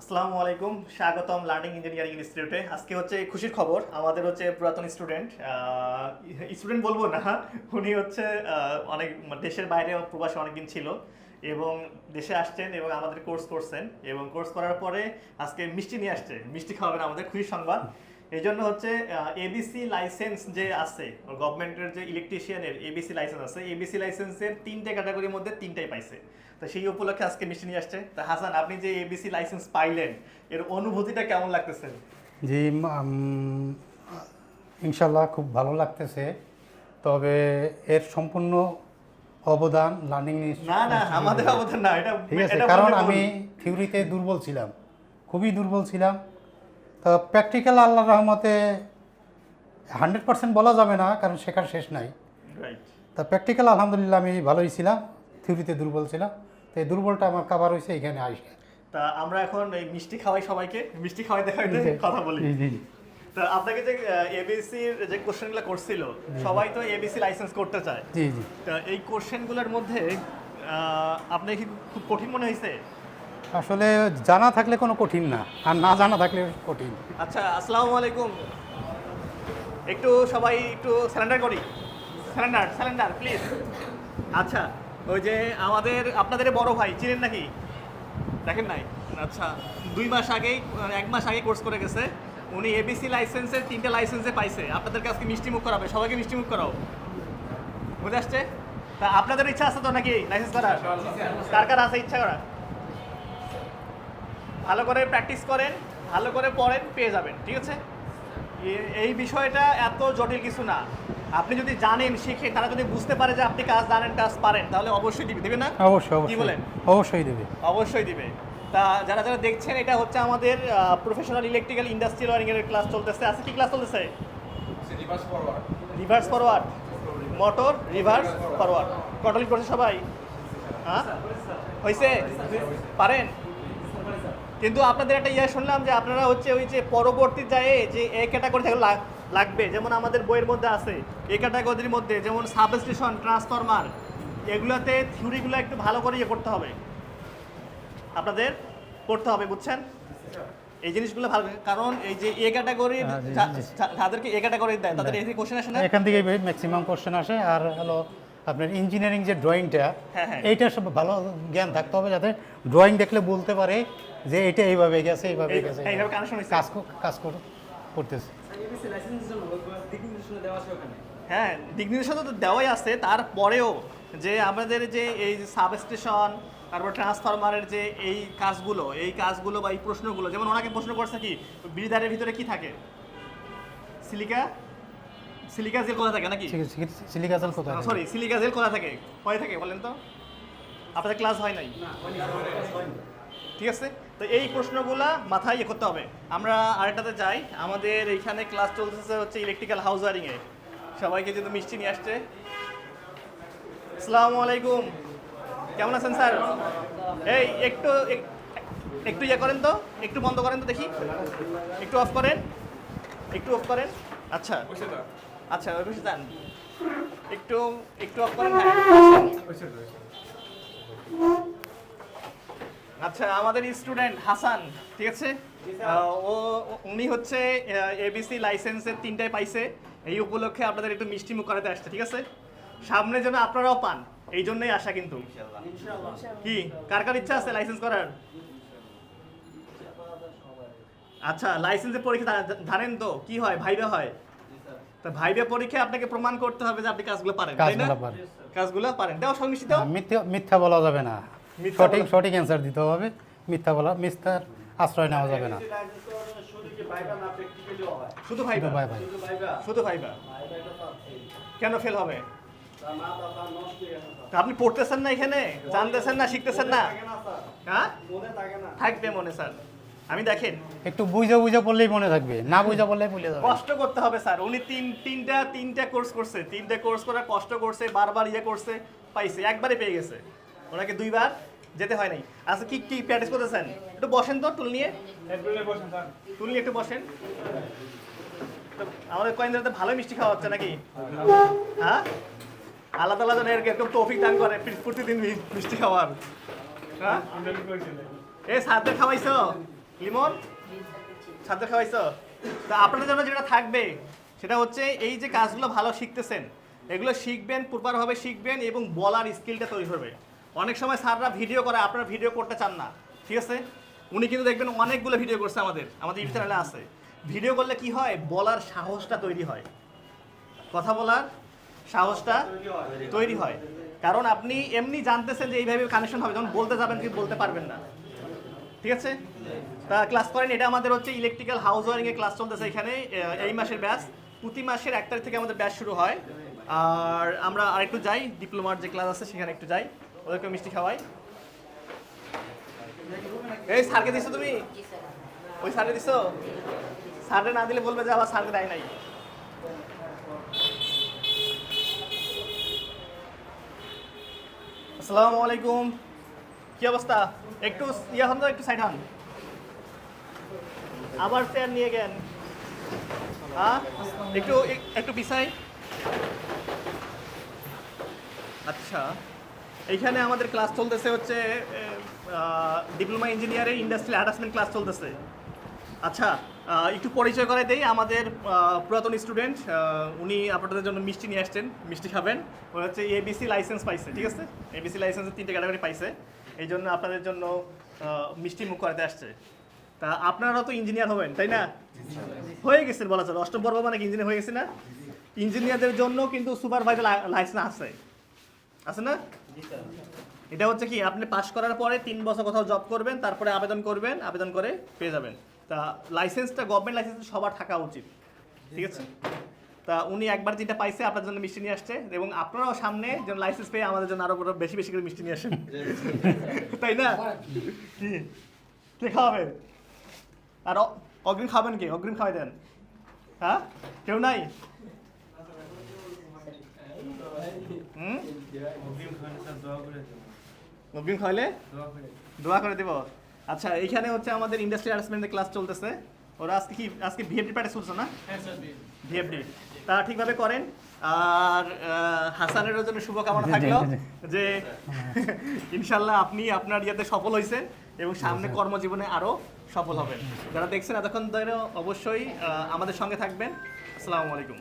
আসসালামু আলাইকুম, স্বাগতম লার্নিং ইঞ্জিনিয়ারিং ইনস্টিটিউটে আজকে হচ্ছে খুশির খবর। আমাদের হচ্ছে পুরাতন স্টুডেন্ট স্টুডেন্ট বলব না, উনি হচ্ছে অনেক মানে দেশের বাইরে প্রবাসে অনেকদিন ছিল এবং দেশে আসছেন এবং আমাদের কোর্স করছেন এবং কোর্স করার পরে আজকে মিষ্টি নিয়ে আসছে। মিষ্টি খাওয়াবেন আমাদের খুশির সংবাদ। এই জন্য হচ্ছে এবিসি লাইসেন্স যে আছে গভর্নমেন্টের যে ইলেকট্রিশিয়ানের এবিসি লাইসেন্স আছে এবিসি লাইসেন্সের তিনটে ক্যাটাগরির মধ্যে তিনটাই পাইছে। তো সেই উপলক্ষে আজকে মিষ্টি নিয়ে আসছে। তা হাসান আপনি যে এবিসি লাইসেন্স পাইলেন এর অনুভূতিটা কেমন লাগতেছে? জি ইনশাল্লাহ খুব ভালো লাগতেছে। তবে এর সম্পূর্ণ অবদান লার্নিং না না আমাদের অবদান না এটা ঠিক আছে এটা কারণ আমি। থিওরিতে দুর্বল ছিলাম। খুবই দুর্বল ছিলাম। তো প্র্যাকটিক্যাল আল্লাহ রহমতে হান্ড্রেড পার্সেন্ট বলা যাবে না কারণ শেখার শেষ নাই. তা প্র্যাকটিক্যাল আলহামদুলিল্লাহ আমি ভালোই ছিলাম থিওরিতে দুর্বল ছিলাম তো এই দুর্বলটা আমার কাবার হয়েছে এখানে আসে। তা আমরা এখন এই মিষ্টি খাওয়াই সবাইকে মিষ্টি খাওয়াইতে খাওয়াইতে কথা বলি। তো আপনাকে যে এবিসির যে কোশ্চেনগুলো করছিল সবাই তো এবিসি লাইসেন্স করতে চায়। জি জি। তো এই কোশ্চেনগুলোর মধ্যে আপনার কি খুব কঠিন মনে হয়েছে আসলে জানা থাকলে কোনো কঠিন না আর না জানা থাকলে কঠিন। আচ্ছা আসসালামু আলাইকুম। একটু সবাই একটু স্যালেন্ডার করি। স্যালেন্ডার স্যালেন্ডার প্লিজ আচ্ছা ওই যে আমাদের আপনাদের বড় ভাই চিনেন নাকি? দেখেন নাই? আচ্ছা দুই মাস আগেই এক মাস আগে কোর্স করে গেছে। উনি এবিসি লাইসেন্সের তিনটে লাইসেন্সে পাইছে। আপনাদের কাছে মিষ্টি মুখ করাবে। সবাইকে মিষ্টি মুখ করাও। বুঝে আসছে? তা আপনাদের ইচ্ছা আছে তো নাকি লাইসেন্স করার? কার কার আছে ইচ্ছা করা ভালো করে প্র্যাকটিস করেন ভালো করে পড়েন পেয়ে যাবেন ঠিক আছে? এই বিষয়টা এত জটিল কিছু না। আপনি যদি জানেন শিখে তারা যদি বুঝতে পারে যে আপনি কাজ জানেন কাজ পারেন তাহলে অবশ্যই দিবে দেবে না? অবশ্যই কি বলেন? অবশ্যই দেবে। অবশ্যই দিবে। তা যারা যারা দেখছেন এটা হচ্ছে আমাদের প্রফেশনাল ইলেকট্রিক্যাল ইন্ডাস্ট্রিয়াল ওয়ারিং এর ক্লাস চলতেছে। আছে কি ক্লাস চলতেছে? Reverse forward motor reverse forward control করছে সবাই? হ্যাঁ? হয়েছে? পারেন? কিন্তু আপনাদের একটা ইয়ে শুনলাম যে আপনারা হচ্ছে ওই যে পরবর্তী যায় যে এ ক্যাটাগরি থেকে লাগ- লাগবে যেমন আমাদের বইয়ের মধ্যে আছে এ ক্যাটাগরির মধ্যে যেমন সাবস্টেশন ট্রান্সফরমার এগুলোতে থিওরিগুলো একটু ভালো করে ইয়ে করতে হবে। আপনাদের করতে হবে বুঝছেন? এই জিনিসগুলো ভালো কারণ এই যে এ ক্যাটাগরির জি। যাদেরকে এ ক্যাটাগরি দেয় তাদের এই কোশ্চেন আসে না? এখান থেকে ম্যাক্সিমাম কোশ্চেন আসে আর হলো আপনার ইঞ্জিনিয়ারিং যে ড্রয়িংটা হ্যাঁ, হ্যাঁ। এইটা সব ভালো জ্ঞান থাকতে হবে যাতে ড্রয়িং দেখলে বলতে পারে যে এটা এইভাবে গেছে এইভাবে গেছে। কাজ কাজ কর- করতেছে। হ্যাঁ নির্দেশনা তো দেওয়াই আছে। তারপরেও যে আমাদের যে এই সাবস্টেশন তারপর ট্রান্সফরমারের যে এই কাজগুলো এই কাজগুলো বা এই প্রশ্নগুলো যেমন ওনাকে প্রশ্ন করছে কি বিড়িদারের ভিতরে কি থাকে? সিলিকা? সিলিকা জেল কোথায় থাকে নাকি? সিলিকাজাল কোথায় সরি সিলিকা জেল কোথায় থাকে? কয় থাকে বলেন তো। আপনাদের ক্লাস হয় নাই? ঠিক আছে? তো এই প্রশ্নগুলা মাথায় ইয়ে করতে হবে। আমরা আরেকটাতে যাই। আমাদের এইখানে ক্লাস চলতেছে হচ্ছে ইলেকট্রিক্যাল হাউস ওয়ারিংয়ে সবাইকে যদি মিষ্টি নিয়ে আসছে। আসসালামু আলাইকুম। কেমন আছেন স্যার? এই একটু একটু ইয়ে করেন তো। একটু বন্ধ করেন তো দেখি। একটু অফ করেন। একটু অফ করেন। আচ্ছা। আচ্ছা ওই পাশে যান। একটু একটু অফ করেন হ্যাঁ। আচ্ছা আমাদের স্টুডেন্ট হাসান ঠিক আছে? ও উনি হচ্ছে এবিসি লাইসেন্সের তিনটায় পাইছে। এই উপলক্ষে আপনাদের একটু মিষ্টি মুখ করাতে আসছে ঠিক আছে? সামনে যেন আপনারাও পান এই জন্যই আসা কিন্তু। কি কার কার ইচ্ছা আছে লাইসেন্স করার? আচ্ছা লাইসেন্সের পরীক্ষা জানেন তো কি হয় ভাইবে হয়? তা ভাইবে পরীক্ষায় আপনাকে প্রমাণ করতে হবে যে আপনি কাজগুলো পারেন তাই না? কাজগুলো পারে। কাজগুলো পারেন। দেও দাও। মিথ্যা মিথ্যা বলা যাবে না। মিথ্যা সঠিক সঠিক অ্যান্সার দিতে হবে। মিথ্যা বলা মিথ্যার আশ্রয় নেওয়া যাবে না। শুধু ভাইবা। ভাই ভাই শুধু ভাইবা। কেন ফেল হবে? তা আপনি পড়তেছেন না এখানে? জানতেছেন না শিখতেছেন না? হ্যাঁ? থাকবে মনে স্যার। আমি দেখেন। একটু বুঝে বুঝে পড়লেই মনে থাকবে না বুঝে পড়লেই ভুলে যাবে। কষ্ট করতে হবে স্যার উনি তিন তিনটা তিনটা কোর্স করছে। তিনটা কোর্স করে কষ্ট করছে বারবার ইয়ে করছে পাইছে একবারে পেয়ে গেছে। ওনাকে দুইবার যেতে হয় নাই। আচ্ছা কি কি প্র্যাকটিস করতেছেন? একটু বসেন তো টুল নিয়ে। টুল নিয়ে একটু বসেন। আমাদের কয়েকদিন তো ভালো মিষ্টি খাওয়া হচ্ছে নাকি? হ্যাঁ? আলাদা আলাদা একদম টফিক দান করে প্রতিদিন মিষ্টি খাওয়ার। হ্যাঁ? এ সাথে খাওয়াইছো? লিমন? ছাত্র খাওয়াইছো? তা আপনাদের জন্য যেটা থাকবে, সেটা হচ্ছে এই যে কাজগুলো ভালো শিখতেছেন, এগুলো শিখবেন প্রপারভাবে শিখবেন এবং বলার স্কিলটা তৈরি হবে অনেক সময় স্যাররা ভিডিও করে, আপনারা ভিডিও করতে চান না, ঠিক আছে? উনি কিন্তু দেখবেন অনেকগুলো ভিডিও করছে আমাদের আমাদের ইউটিউব চ্যানেলে আছে। ভিডিও করলে কি হয়? বলার সাহসটা তৈরি হয়। কথা বলার সাহসটা তৈরি হয়। কারণ আপনি এমনি জানতেছেন যে এইভাবে কানেকশন হবে, যখন বলতে যাবেন কি বলতে পারবেন না। ঠিক আছে? তা ক্লাস করেন, এটা আমাদের হচ্ছে ইলেকট্রিক্যাল হাউস ওয়ারিং এর ক্লাস চলতেছে এখানে এই মাসের ব্যাচ প্রতি মাসের এক তারিখ থেকে আমাদের ব্যাচ শুরু হয়। আর আমরা আরেকটু যাই ডিপ্লোমার যে ক্লাস আছে সেখানে একটু যাই। ওদেরকে মিষ্টি খাওয়াই। এই স্যারকে দিছো তুমি? ওই স্যারকে দিছো? স্যারকে না দিলে বলবে যে আবার স্যারকে দেয় নাই। আসসালামু আলাইকুম। কি অবস্থা? একটু ইয়ে হন একটু সাইড হন। আবার চেয়ার নিয়ে গেন হ্যাঁ? একটু একটু পিছাই। আচ্ছা এইখানে আমাদের ক্লাস চলতেছে হচ্ছে diploma engineering industrial attachment class চলতেছে। আচ্ছা একটু পরিচয় করে দেই। আমাদের পুরাতন স্টুডেন্ট উনি আপনাদের জন্য মিষ্টি নিয়ে আসছেন, মিষ্টি খাবেন। ও হচ্ছে এবিসি লাইসেন্স পাইছে, ঠিক আছে? এবিসি লাইসেন্সের তিনটে ক্যাটাগরি পাইছে। এই জন্য আপনাদের জন্য মিষ্টি মুখ করাতে আসছে। তা আপনারা তো ইঞ্জিনিয়ার হবেন, তাই না? হয়ে গেছেন বলা চলে। অষ্টম পর্ব মানে ইঞ্জিনিয়ার হয়ে গেছে না? ইঞ্জিনিয়ারদের জন্য কিন্তু সুপারভাইজার লাইসেন্স আছে। আছে না? এটা হচ্ছে কি, আপনি পাশ করার পরে তিন বছর কোথাও জব করবেন, তারপরে আবেদন করবেন, আবেদন করে পেয়ে যাবেন। তা লাইসেন্সটা গভর্নমেন্ট লাইসেন্স সবার থাকা উচিত। ঠিক আছে? তা উনি একবার যেটা পাইছে আপনার জন্য মিষ্টি নিয়ে আসছে এবং আপনারাও সামনে যেন লাইসেন্স পেয়ে আমাদের জন্য আরও বেশি বেশি করে মিষ্টি নিয়ে আসেন। তাই না? কি কে খাওয়াবে আর অগ্রিম খাবেন কি? অগ্রিম খাওয়াই দেন। হ্যাঁ? কেউ নাই? অগ্রিম খাওয়াইলে? দোয়া করে দেব। আচ্ছা এইখানে হচ্ছে আমাদের ইন্ডাস্ট্রি অ্যারেঞ্জমেন্টের ক্লাস চলতেছে। ওরা আজকে কি আজকে ভিএফডি প্যাটে চলছে না? ভিএফডি তা ঠিকভাবে করেন। আর আহ, হাসানের জন্য শুভকামনা থাকল যে ইনশাল্লাহ আপনি আপনার ইয়েতে সফল হয়েছেন এবং সামনে কর্মজীবনে আরও সফল হবেন। যারা দেখছেন এতক্ষণ ধরে অবশ্যই আহ, আমাদের সঙ্গে থাকবেন। আসসালামু আলাইকুম।